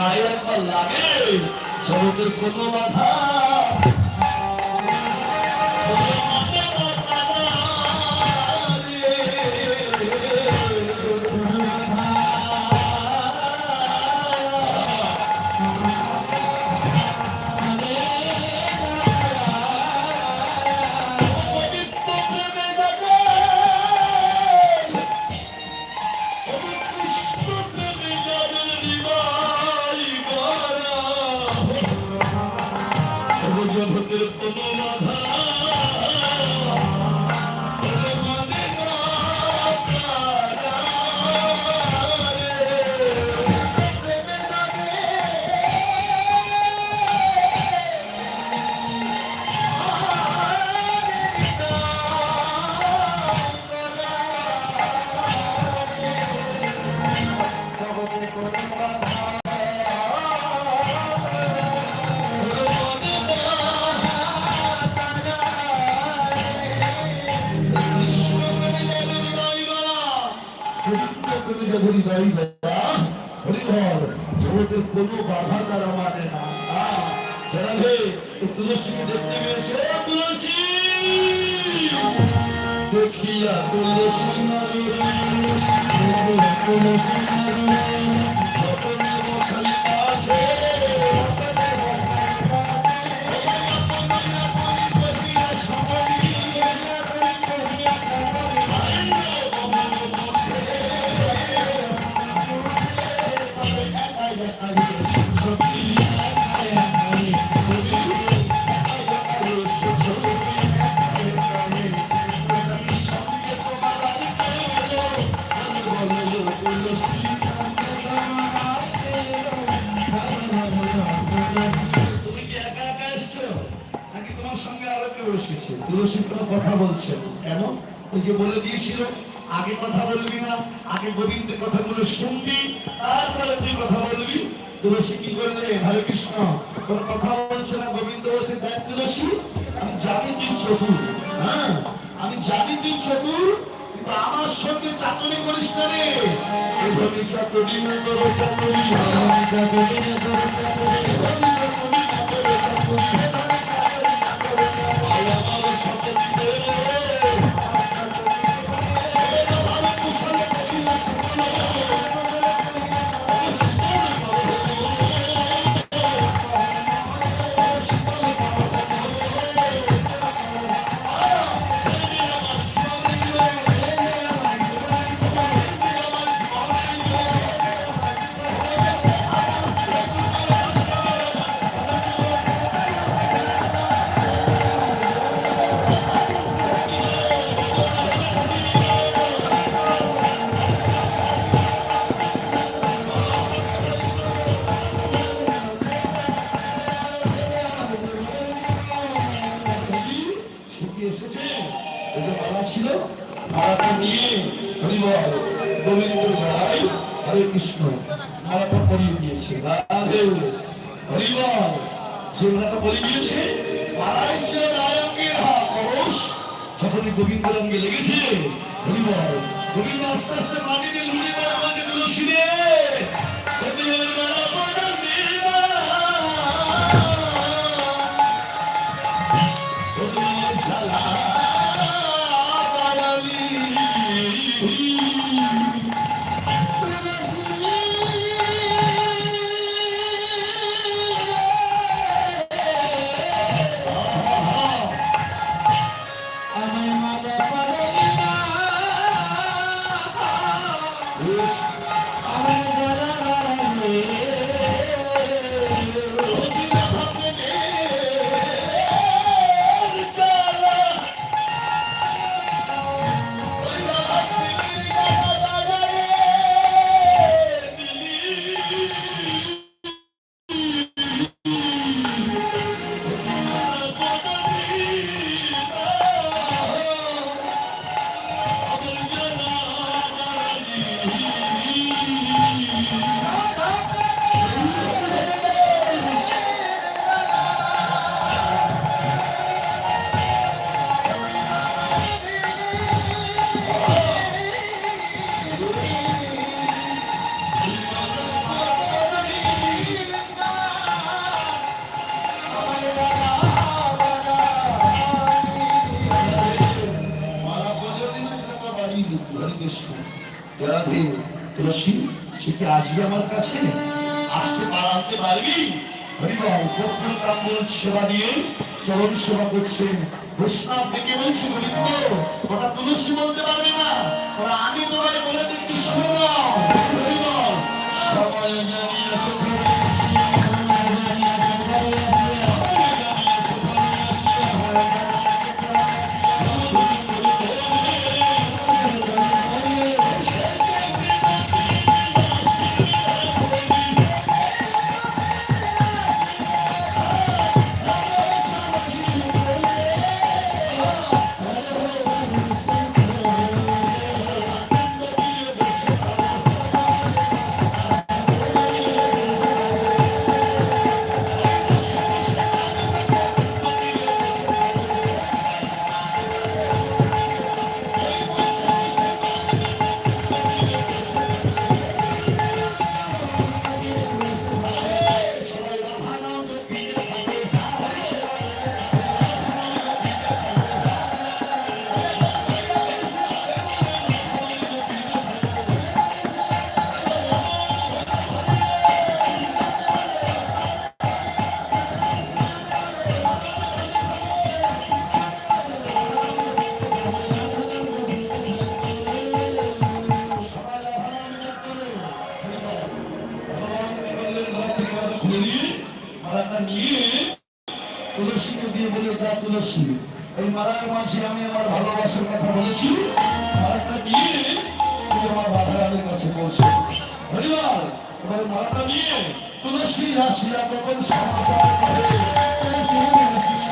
গায়ে একবার লাগে। জগতের কোনো বাধা জগতের কোনো বাধা তারা মানে না। তুলসীকে দেখতে গেছে তুলসী! দেখিয়া তুলসী তুলসী এসেছে কথা বলছে। কেন? ওই যে বলে দিয়েছিল, আগে কথা বলবি না, আগে গোবিন্দের কথাগুলো শুনবি, তারপরে তুই কথা বলবি। তুলসী কি করলে? হরে কৃষ্ণ। কোন কথা বলছে না, গোবিন্দ বলছে, দেখ তুলসী, আমি জানি তুই চতুর। হ্যাঁ? আমি জানি তুই চতুর, কিন্তু আমার সঙ্গে চাকরি করিস না রে। চাকরি চাকরি চাকরি হরিবল গোবিন্দ গড়াই হরে কৃষ্ণ মালাটা পরিয়ে দিয়েছে। রাধে, হরিবল। যে মালাটা পরিয়ে দিয়েছে, মালাই ছিল পরশ গোবিন্দ রঙ্গে লেগেছে গোবিন্দ আস্তে আস্তে মাটিতে লুড়ে আমার আসবি আমার কাছে আসতে পারাতে পারবি? হরিবাবু গোপন কাম্বল সেবা দিয়ে চরণ সেবা করছেন বৈষ্ণব থেকে বলছি গোবিন্দ ওটা বলতে পারবি না। ওরা আমি তোমায় বলে দিচ্ছি, শোনো। এই মালার আমি আমার ভালোবাসার কথা বলেছি। মালাটা নিয়ে আমার রাধারানীর কাছে পৌঁছে হরিবার এবার মালাটা নিয়ে তুলসী রাশিরা কখন সমাচার করে? তুলসী সুরিয়ারি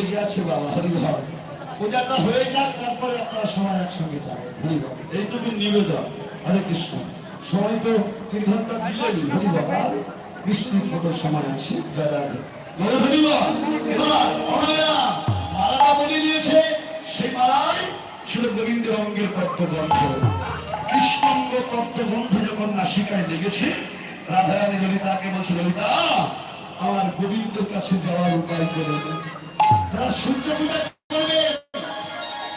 লেগে আছে বাবা হরিহ পূজাটা হয়ে যাক তারপরে আপনারা সবাই একসঙ্গে যান হরিহ এইটুকু নিবেদন হরে কৃষ্ণ। সময় তো তিন ঘণ্টা দিলেই হরিহ আর কৃষ্ণের ছোট সময় আছে যারা হরিহ এবার বাবারা, মালাটা বলে দিয়েছে সেই মালায় ছিল গোবিন্দ রঙ্গের পত্রগ্রন্থ কৃষ্ণাঙ্গ তত্ত্বগ্রন্থ যখন নাসিকায় লেগেছে রাধারানী ললিতাকে বলছে ললিতা আমার গোবিন্দের কাছে যাওয়ার উপায় করে। তারা সূর্য পূজা করবে,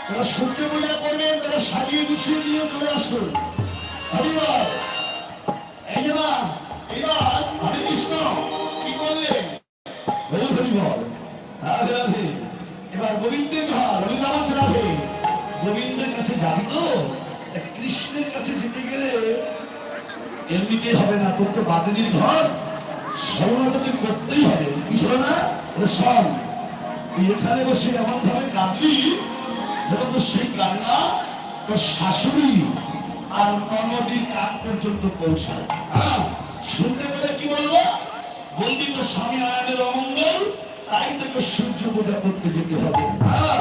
তারা সূর্য পূজা করবে, তারা সাজিয়ে গুছিয়ে নিয়ে চলে আসবে। হরিবার গোবিন্দের কাছে যাবি তো? কৃষ্ণের কাছে যেতে গেলে এমনিতে হবে না, তোর তো বাদলির ঘর। তোকে করতেই হবে কি ছিল না এখানে বসে এমন ভাবে কাঁদলি তো সেই কান্না তোর শাশুড়ি আর ননদীর কান পর্যন্ত পৌঁছায়। হ্যাঁ শুনতে পেলে কি বলব? বলবি তো স্বামী নারায়ণের অমঙ্গল, তাই তোকে সূর্য পূজা করতে যেতে হবে। হ্যাঁ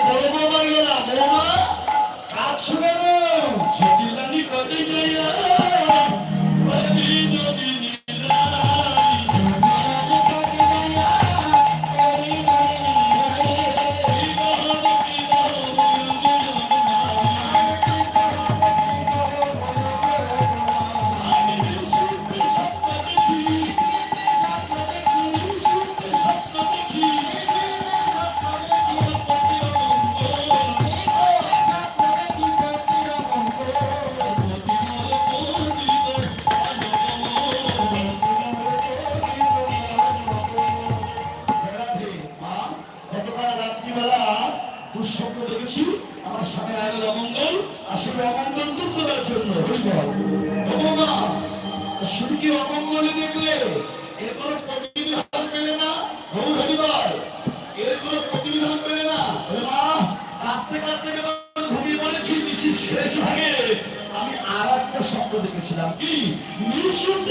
কাজ মাইয়া বৌমা কাজ শুনে কদিন দুঃস্বপ্ন দেখেছি। আমার স্বামী আয়ের অমঙ্গল, আসলে অমঙ্গল দূর করার জন্য, হরিবল। শুধু অমঙ্গলে দেখলে এর কোনো পেলে না। বহু হরিবল, এর কোনো পেলে না। মা, কাঁদতে কাঁদতে ঘুমিয়ে পড়েছি? মিশির শেষ ভাগে আমি আর একটা স্বপ্ন দেখেছিলাম। কি? নিঃশুদ্ধ